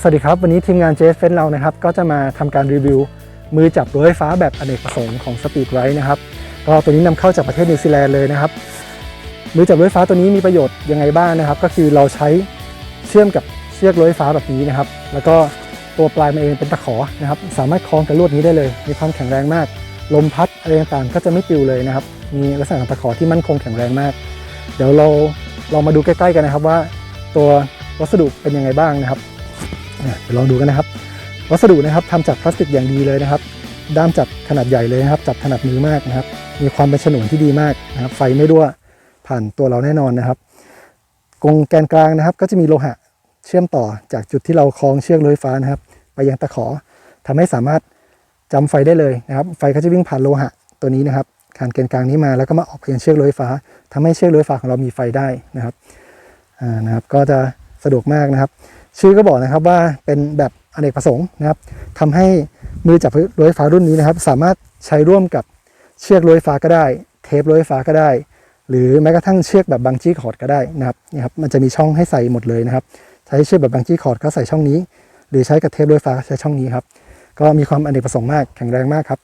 สวัสดีครับ วันนี้ทีมงานเจสเฟนเรานะครับก็จะมาทำการรีวิว มือจับรั้วไฟฟ้าแบบอเนกประสงค์ของสปีดไรนะครับก็ตัวนี้นำเข้าจากประเทศนิวซีแลนด์เลยนะครับ มือจับรั้วไฟฟ้าตัวนี้มีประโยชน์ยังไงบ้างนะครับ ก็คือเราใช้เชื่อมกับเชือกรั้วไฟฟ้าแบบนี้นะครับ แล้วก็ตัวปลายมันเองเป็นตะขอนะครับ สามารถคล้องกับลวดนี้ได้เลย มีความแข็งแรงมาก ลมพัดอะไรต่างๆก็จะไม่ปลิวเลยนะครับ มีลักษณะของตะขอที่มั่นคงแข็งแรงมาก เดี๋ยวเราลองมาดูใกล้ๆกันนะครับว่า ตัววัสดุเป็นยังไงบ้างนะครับ เนี่ยเดี๋ยวลองดูกันนะครับ วัสดุนะครับทำจากพลาสติกอย่างดีเลยนะครับ ด้ามจับขนาดใหญ่เลยนะครับ จับถนัดมือมากนะครับ มีความเป็นฉนวนที่ดีมากนะครับ ไฟไม่รั่วผ่านตัวเราแน่นอนนะครับกรงแกนกลางนะครับ ก็จะมีโลหะเชื่อมต่อจากจุดที่เราคล้องเชือกลอยฟ้านะครับ ไปยังตะขอทำให้สามารถจำไฟได้เลยนะครับ ไฟก็จะวิ่งผ่านโลหะตัวนี้นะครับขานแกนกลางนี้มาแล้วก็มาออกไปยังเชือกลอยฟ้าทำให้เชือกลอยฟ้าของเรามีไฟได้นะครับอ่านะครับ ก็จะสะดวกมากนะครับ ชื่อก็บอกนะครับว่าเป็นแบบอเนกประสงค์นะครับทำให้มือจับรั้วไฟฟ้ารุ่นนี้นะครับ สามารถใช้ร่วมกับเชือกรั้วไฟฟ้าก็ได้ เทปรั้วไฟฟ้าก็ได้ หรือแม้กระทั่งเชือกแบบบังจี้คอร์ดก็ได้นะครับนี่ครับมันจะมีช่องให้ใส่หมดเลยนะครับ ใช้เชือกแบบบังจี้คอร์ดก็ใส่ช่องนี้ หรือใช้กับเทปรั้วไฟฟ้าใช้ช่องนี้ครับก็มีความอเนกประสงค์มากแข็งแรงมากครับ